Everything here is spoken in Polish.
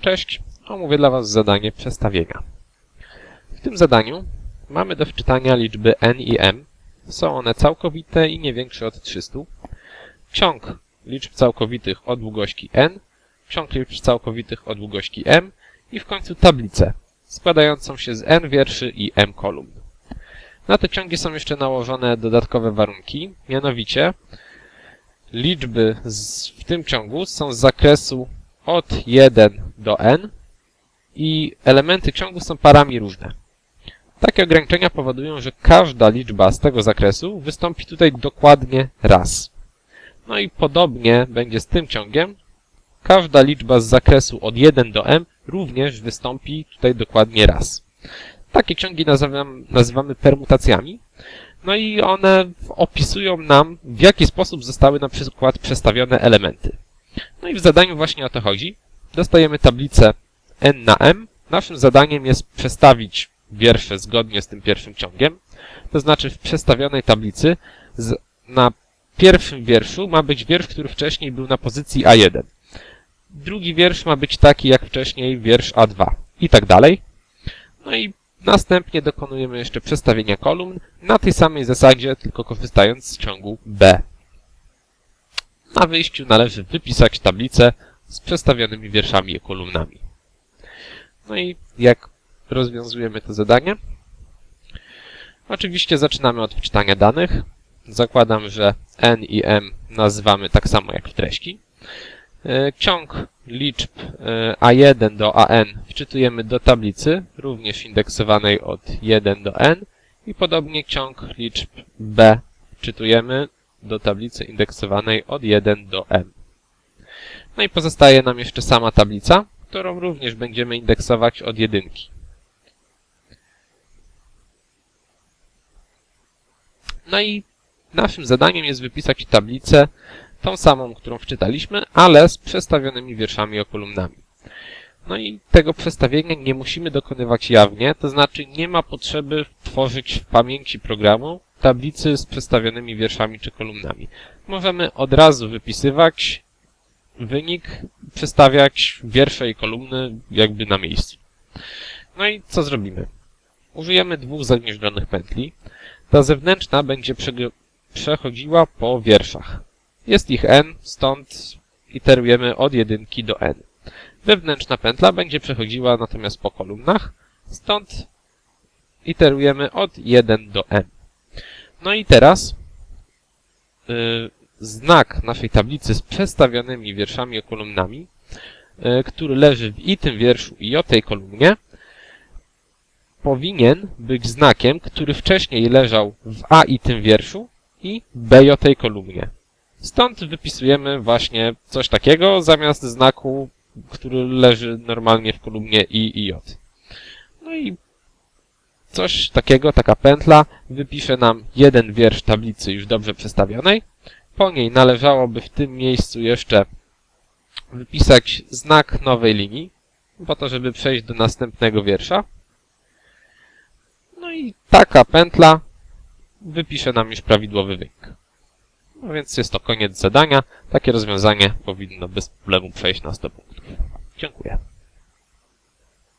Cześć, omówię dla Was zadanie przestawienia. W tym zadaniu mamy do wczytania liczby n i m. Są one całkowite i nie większe od 300. Ciąg liczb całkowitych o długości n, ciąg liczb całkowitych o długości m i w końcu tablicę składającą się z n wierszy i m kolumn. Na te ciągi są jeszcze nałożone dodatkowe warunki, mianowicie liczby w tym ciągu są z zakresu od 1 do n i elementy ciągu są parami różne. Takie ograniczenia powodują, że każda liczba z tego zakresu wystąpi tutaj dokładnie raz. No i podobnie będzie z tym ciągiem. Każda liczba z zakresu od 1 do m również wystąpi tutaj dokładnie raz. Takie ciągi nazywam, nazywamy permutacjami. No i one opisują nam, w jaki sposób zostały na przykład przestawione elementy. No i w zadaniu właśnie o to chodzi. Dostajemy tablicę n na m. Naszym zadaniem jest przestawić wiersze zgodnie z tym pierwszym ciągiem. To znaczy w przestawionej tablicy z, na pierwszym wierszu ma być wiersz, który wcześniej był na pozycji A1. Drugi wiersz ma być taki jak wcześniej wiersz A2 i tak dalej. No i następnie dokonujemy jeszcze przestawienia kolumn na tej samej zasadzie, tylko korzystając z ciągu B. Na wyjściu należy wypisać tablicę z przestawionymi wierszami i kolumnami. No i jak rozwiązujemy to zadanie? Oczywiście zaczynamy od wczytania danych. Zakładam, że n i m nazywamy tak samo jak w treści. E, Ciąg liczb e, A1 do AN wczytujemy do tablicy, również indeksowanej od 1 do n i podobnie ciąg liczb B wczytujemy do tablicy indeksowanej od 1 do m. No i pozostaje nam jeszcze sama tablica, którą również będziemy indeksować od jedynki. No i naszym zadaniem jest wypisać tablicę, tą samą, którą wczytaliśmy, ale z przestawionymi wierszami o kolumnami. No i tego przestawienia nie musimy dokonywać jawnie, to znaczy nie ma potrzeby tworzyć w pamięci programu tablicy z przestawionymi wierszami czy kolumnami. Możemy od razu wypisywać wynik, przestawiać wiersze i kolumny jakby na miejscu. No i co zrobimy? Użyjemy dwóch zagnieżdżonych pętli. Ta zewnętrzna będzie przechodziła po wierszach. Jest ich n, stąd iterujemy od jedynki do n. Wewnętrzna pętla będzie przechodziła natomiast po kolumnach, stąd iterujemy od 1 do n. No i teraz yy, znak naszej tablicy z przestawionymi wierszami i kolumnami, yy, który leży w i tym wierszu i o tej kolumnie, powinien być znakiem, który wcześniej leżał w a i tym wierszu i b i o tej kolumnie. Stąd wypisujemy właśnie coś takiego zamiast znaku, który leży normalnie w kolumnie i i j. No i coś takiego, taka pętla, wypisze nam jeden wiersz tablicy już dobrze przestawionej. Po niej należałoby w tym miejscu jeszcze wypisać znak nowej linii, po to, żeby przejść do następnego wiersza. No i taka pętla wypisze nam już prawidłowy wynik. No więc jest to koniec zadania. Takie rozwiązanie powinno bez problemu przejść na 100 punktów. Dziękuję.